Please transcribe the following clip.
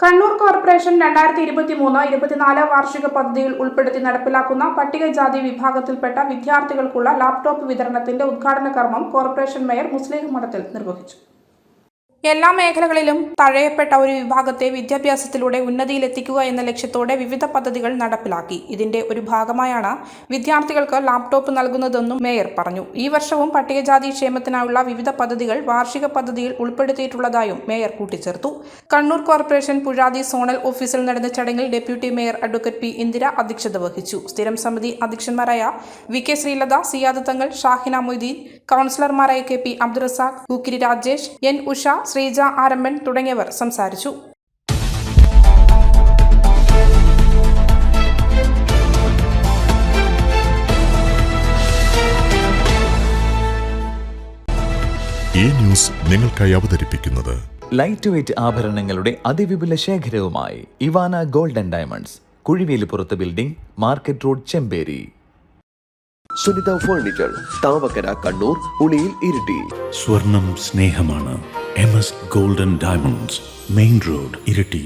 Kannur corporation രണ്ടായിരത്തി ഇരുപത്തി മൂന്ന് ഇരുപത്തിനാല് വാർഷിക പദ്ധതിയിൽ ഉൾപ്പെടുത്തി നടപ്പിലാക്കുന്ന പട്ടികജാതി വിഭാഗത്തിൽപ്പെട്ട വിദ്യാർത്ഥികൾക്കുള്ള ലാപ്ടോപ്പ് വിതരണത്തിന്റെ ഉദ്ഘാടന കർമ്മം കോർപ്പറേഷൻ മേയർ മുസ്ലിം മഠത്തിൽ നിർവഹിച്ചു. എല്ലാ മേഖലകളിലും തഴയപ്പെട്ട ഒരു വിഭാഗത്തെ വിദ്യാഭ്യാസത്തിലൂടെ ഉന്നതിയിലെത്തിക്കുക എന്ന ലക്ഷ്യത്തോടെ വിവിധ പദ്ധതികൾ നടപ്പിലാക്കി. ഇതിന്റെ ഒരു ഭാഗമായാണ് വിദ്യാർത്ഥികൾക്ക് ലാപ്ടോപ്പ് നൽകുന്നതെന്നും മേയർ പറഞ്ഞു. ഈ വർഷവും പട്ടികജാതി ക്ഷേമത്തിനായുള്ള വിവിധ പദ്ധതികൾ വാർഷിക പദ്ധതിയിൽ ഉൾപ്പെടുത്തിയിട്ടുള്ളതായും മേയർ കൂട്ടിച്ചേർത്തു. കണ്ണൂർ കോർപ്പറേഷൻ പുഴാതി സോണൽ ഓഫീസിൽ നടന്ന ചടങ്ങിൽ deputy mayor advocate P Indira അധ്യക്ഷത വഹിച്ചു. സ്ഥിരം സമിതി അധ്യക്ഷന്മാരായ വി കെ ശ്രീലത സിയാദ് തങ്ങൾ ഷാഹിന മൊയ്തീൻ കൗൺസിലർമാരായ K P Abdurazak Kukkiri Rajesh N Usha Sreeja Aramban തുടങ്ങിയവർ സംസാരിച്ചു ഈ ന്യൂസ് നിങ്ങൾക്കായി അവതരിപ്പിക്കുന്നത് ലൈറ്റ് വെയ്റ്റ് ആഭരണങ്ങളുടെ അതിവിപുല ശേഖരവുമായി Ivana golden diamonds കുഴിവേലിപ്പുറത്ത് building market road Chemperi. Sunitha furniture Thavakkara Kannur Uliyil Iritty. സ്വർണം സ്നേഹമാണ്. M S golden diamonds main road Iritty